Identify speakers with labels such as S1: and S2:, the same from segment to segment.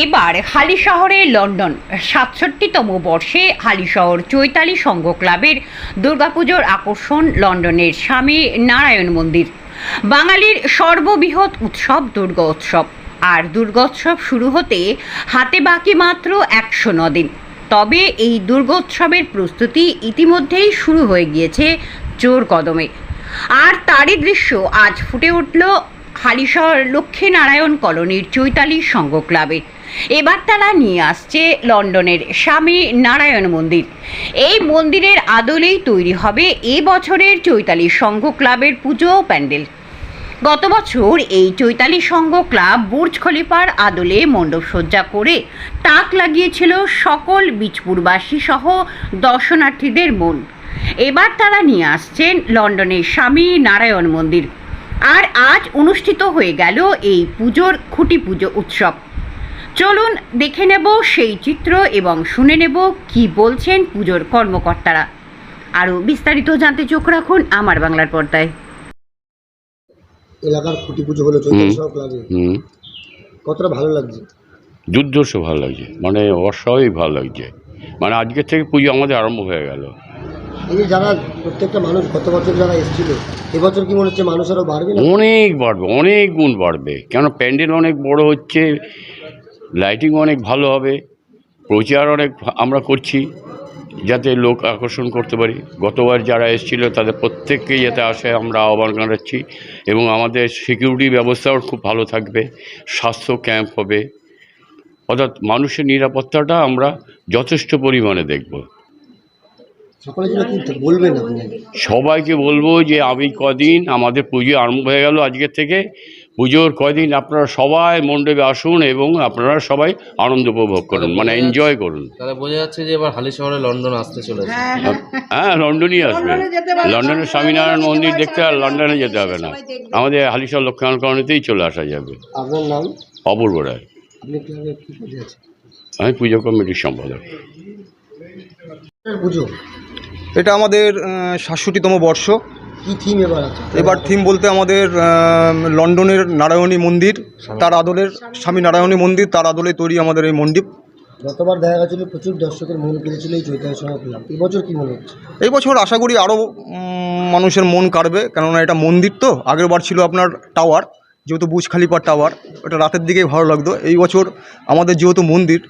S1: এবার হালিশহরে লন্ডন। সাতষট্টিতম বর্ষে হালিশহর চৈতালি সংঘ ক্লাবের দুর্গাপুজোর আকর্ষণ লন্ডনের স্বামী নারায়ণ মন্দির। বাঙালির সর্ববৃহৎ উৎসব দুর্গোৎসব। আর দুর্গোৎসব শুরু হতে হাতে বাকি মাত্র একশো দিন। তবে এই দুর্গোৎসবের প্রস্তুতি ইতিমধ্যেই শুরু হয়ে গিয়েছে জোর কদমে। আর তারই দৃশ্য আজ ফুটে উঠল হালিশহর লক্ষ্মীনারায়ণ কলোনির চৈতালি সংঘ ক্লাবে। এবার তারা নিয়ে আসছে লন্ডনের স্বামী নারায়ণ মন্দির। এই মন্দিরের আদলেই তৈরি হবে এ বছরের চৈতালি সংঘ ক্লাবের পুজো প্যান্ডেল। গত বছর এই চৈতালি সংঘ ক্লাব বুর্জ খলিফার আদলে মণ্ডপসজ্জা করে তাক লাগিয়েছিল সকল বীজপুরবাসী সহ দর্শনার্থীদের মন। এবার তারা নিয়ে আসছেন লন্ডনের স্বামী নারায়ণ মন্দির। আর আজ অনুষ্ঠিত হয়ে গেল এই পুজোর খুঁটি পুজো উৎসব। চলুন দেখে নেব সেই চিত্র এবং শুনে নেব কি বলছেন পুজোর কর্মকর্তারা। আরও বিস্তারিত জানতে চোখ রাখুন আমার বাংলার পর্দায়।
S2: এলাকার খুঁটি পুজো হলো কতটা ভালো লাগছে?
S3: দুর্দর্শ ভালো লাগছে মানে অস্বাভাবিক ভালো লাগছে। মানে আজকের থেকে পুজো আমাদের আরম্ভ হয়ে গেল।
S2: এই যারা প্রত্যেকটা মানুষ গত বছর যারা এসেছিল এবছর কি মনে হচ্ছে মানুষ আরও বাড়বে
S3: অনেক বাড়বে অনেক গুণ বাড়বে। কেন প্যান্ডেল অনেক বড় হচ্ছে লাইটিং অনেক ভালো হবে, প্রচার অনেক আমরা করছি, যাতে লোক আকর্ষণ করতে পারি। গতবার যারা এসেছিল, তাদের প্রত্যেককেই যাতে আসে, আমরা আহ্বান জানাচ্ছি। এবং আমাদের সিকিউরিটি ব্যবস্থাও খুব ভালো থাকবে, স্বাস্থ্য ক্যাম্প হবে। অর্থাৎ মানুষের নিরাপত্তাটা আমরা যথেষ্ট পরিমাণে দেখব।
S2: সকলের জন্য কি বলবেন আপনি
S3: সবাইকে বলব যে আমি কদিন আমাদের পুজো আরম্ভ হয়ে গেল আজকের থেকে। পুজোর কদিন আপনারা সবাই মণ্ডপে আসুন এবং আপনারা সবাই আনন্দ উপভোগ করুন মানে এনজয় করুন।
S4: তাহলে বোঝা যাচ্ছে যে এবার হালি শহরে লন্ডন আসতে চলেছে।
S3: হ্যাঁ লন্ডনই আসবে। লন্ডনের স্বামীনারায়ণ মন্দির দেখতে আর লন্ডনে যেতে হবে না। আমাদের হালিশহর লক্ষ্মীনারায়ণতেই চলে আসা যাবে।
S2: আপনার নাম?
S3: অপূর্ব রায়। আমি পুজো কমিটির সম্পাদক।
S2: পুজো?
S5: এটা আমাদের সাতষট্টিতম বর্ষ।
S2: কি থিম এবার আছে?
S5: এবার থিম বলতে আমাদের লন্ডনের নারায়ণী মন্দির তার আদলের স্বামী নারায়ণী মন্দির তার আদলে তৈরি আমাদের এই মন্দির।
S2: গতবার দেখা গেছিল প্রচুর দর্শকের মন কেড়েছিল এই চৈতালি ক্লাব এবছর কি মনে হচ্ছে?
S5: এই বছর আশা করি আরও মানুষের মন কাড়বে। কেননা এটা মন্দির তো আগের বার ছিল আপনার টাওয়ার যেহেতু বুজ খালিপার টাওয়ার ওটা রাতের দিকেই ভালো লাগতো। এই বছর আমাদের যেহেতু মন্দির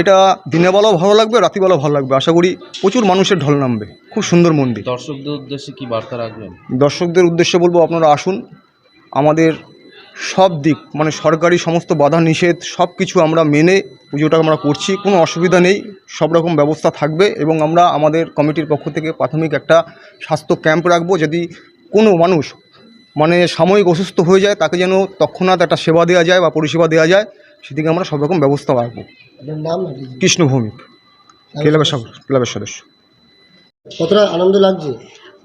S5: এটা দিনের বেলাও ভালো লাগবে রাত্রিবেলাও ভালো লাগবে। আশা করি প্রচুর মানুষের ঢল নামবে। খুব সুন্দর মন্দির।
S4: দর্শকদের উদ্দেশ্যে কি বার্তা রাখবেন?
S5: দর্শকদের উদ্দেশ্যে বলব আপনারা আসুন। আমাদের সব দিক মানে সরকারি সমস্ত বাধা নিষেধ সব কিছু আমরা মেনে পুজোটা আমরা করছি কোনো অসুবিধা নেই সব রকম ব্যবস্থা থাকবে এবং আমরা আমাদের কমিটির পক্ষ থেকে প্রাথমিক একটা স্বাস্থ্য ক্যাম্প রাখব যদি কোনো মানুষ মানে সাময়িক অসুস্থ হয়ে যায় তাকে যেন তৎক্ষণাৎ একটা সেবা দেওয়া যায় বা পরিষেবা দেওয়া যায় সেদিকে আমরা সব রকম ব্যবস্থা রাখব।
S2: আপনার নাম
S5: কৃষ্ণ ভৌমিক ক্লাবের ক্লাবের সদস্য।
S2: কতটা আনন্দ লাগছে?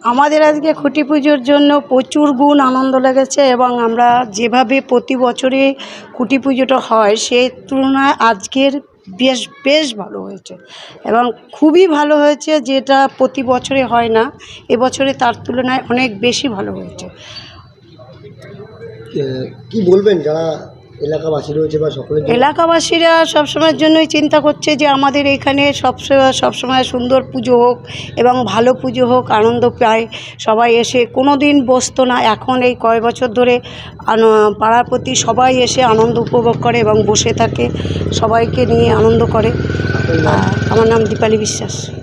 S6: আমাদের আজকে খুঁটি পুজোর জন্য প্রচুর গুণ আনন্দ লেগেছে এবং আমরা যেভাবে প্রতি বছরে খুঁটি পুজোটা হয় সেই তুলনায় আজকের বেশ বেশ ভালো হয়েছে। এবং খুবই ভালো হয়েছে যেটা প্রতি বছরে হয় না এবছরে তার তুলনায় অনেক বেশি ভালো হয়েছে।
S2: কি বলবেন যারা এলাকাবাসী রয়েছে বা সকলের
S6: এলাকাবাসীরা সবসময়ের জন্যই চিন্তা করছে যে আমাদের এখানে সবসময় সবসময় সুন্দর পুজো হোক এবং ভালো পুজো হোক আনন্দ পায় সবাই এসে। কোনো দিন বসতো না। এখন এই কয় বছর ধরে পাড়ার প্রতি সবাই এসে আনন্দ উপভোগ করে এবং বসে থাকে। সবাইকে নিয়ে আনন্দ করে। আমার নাম দীপালি বিশ্বাস।